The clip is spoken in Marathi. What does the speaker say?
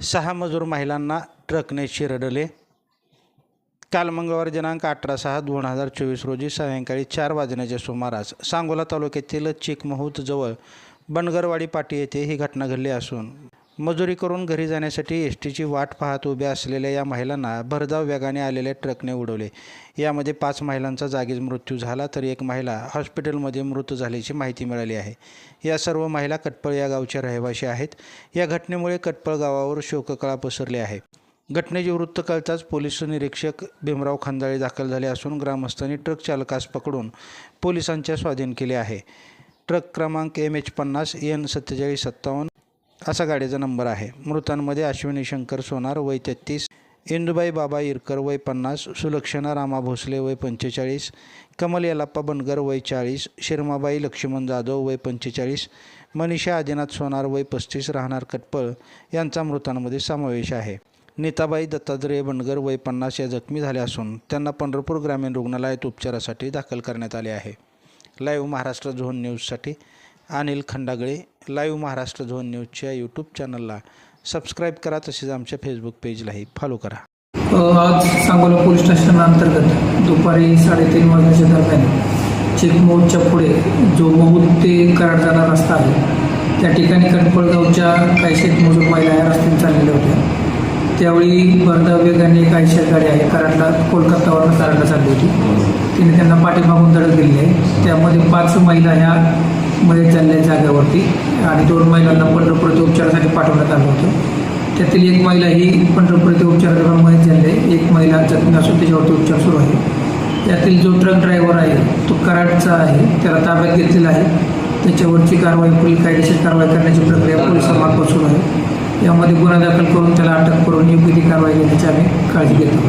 सहा मजूर महिलांना ट्रकने चिरडले काल मंगळवार दिनांक अठरा सहा दोन हजार चोवीस रोजी सायंकाळी चार वाजण्याच्या सुमारास सांगोला तालुक्यातील चिकमहूत जवळ बनगरवाडी पाटी येथे ही घटना घडली असून मजुरी करून घरी जाण्यासाठी एस टीची वाट पाहत उभ्या असलेल्या या महिलांना भरधाव वेगाने आलेल्या ट्रकने उडवले. यामध्ये पाच महिलांचा जागीच मृत्यू झाला तर एक महिला हॉस्पिटलमध्ये मृत झाल्याची माहिती मिळाली आहे. या सर्व महिला कटपळ या गावच्या रहिवाशी आहेत. या घटनेमुळे कटपळ गावावर शोककळा पसरली आहे. घटनेचे वृत्त कळताच पोलीस निरीक्षक भीमराव खंदाळे दाखल झाले असून ग्रामस्थांनी ट्रक चालकास पकडून पोलिसांच्या स्वाधीन केले आहे. ट्रक क्रमांक एम एच पन्नास एन सत्तेचाळीस सत्तावन्न असा गाडीचा नंबर आहे. मृतांमध्ये अश्विनी शंकर सोनार वय तेहतीस इंदुबाई बाबा इरकर वय पन्नास सुलक्षणा रामा भोसले वय पंचेचाळीस कमल यलाप्पा बनगर वय चाळीस शिरमाबाई लक्ष्मण जाधव वय पंचेचाळीस मनीषा आदिनाथ सोनार वय पस्तीस राहणार कटपळ यांचा मृतांमध्ये समावेश आहे. नीताबाई दत्तात्रय बनगर वय पन्नास या जखमी झाल्या असून त्यांना पंढरपूर ग्रामीण रुग्णालयात उपचारासाठी दाखल करण्यात आले आहे. लाईव्ह महाराष्ट्र झोन न्यूजसाठी अनिल खंडागळे लाईव्ह महाराष्ट्र झोन न्यूजच्या यूट्यूब चॅनलला सबस्क्राईब करा तसेच आमच्या फेसबुक पेजलाही फॉलो करा. आज सांगोला पोलीस स्टेशनाअंतर्गत दुपारी साडेतीन वाजण्याच्या दरम्यान चिकमोडच्या पुढे जो महूद ते कराड जाणारा रस्ता आहे त्या ठिकाणी कटपळगावच्या काही शेतमजूर महिला या रस्त्याने त्यावेळी भरधाव वेगाने काही शेतगाडी आहे कराडला कोलकातावरून कराडला चालली होती. तिने त्यांना पाठीमागून धडक दिली आहे. त्यामध्ये पाच महिला ह्या मध्ये चालल्या जागेवरती आणि दोन महिलांना पंढरपूर येथे उपचारासाठी पाठवण्यात आलं होतं. त्यातील एक महिला ही पंढरपूर येथे उपचारमध्ये चालली आहे. एक महिला जखमी असून त्याच्यावरती उपचार सुरू आहे. त्यातील जो ट्रक ड्रायव्हर आहे तो कराडचा आहे. त्याला ताब्यात घेतलेला आहे. त्याच्यावरची कारवाई पुढील कायदेशीर कारवाई करण्याची प्रक्रिया पोलिसांमार्फत सुरू आहे. यामध्ये गुन्हा दाखल करून त्याला अटक करून योग्य ती कारवाई घेण्याची आम्ही काळजी घेतो.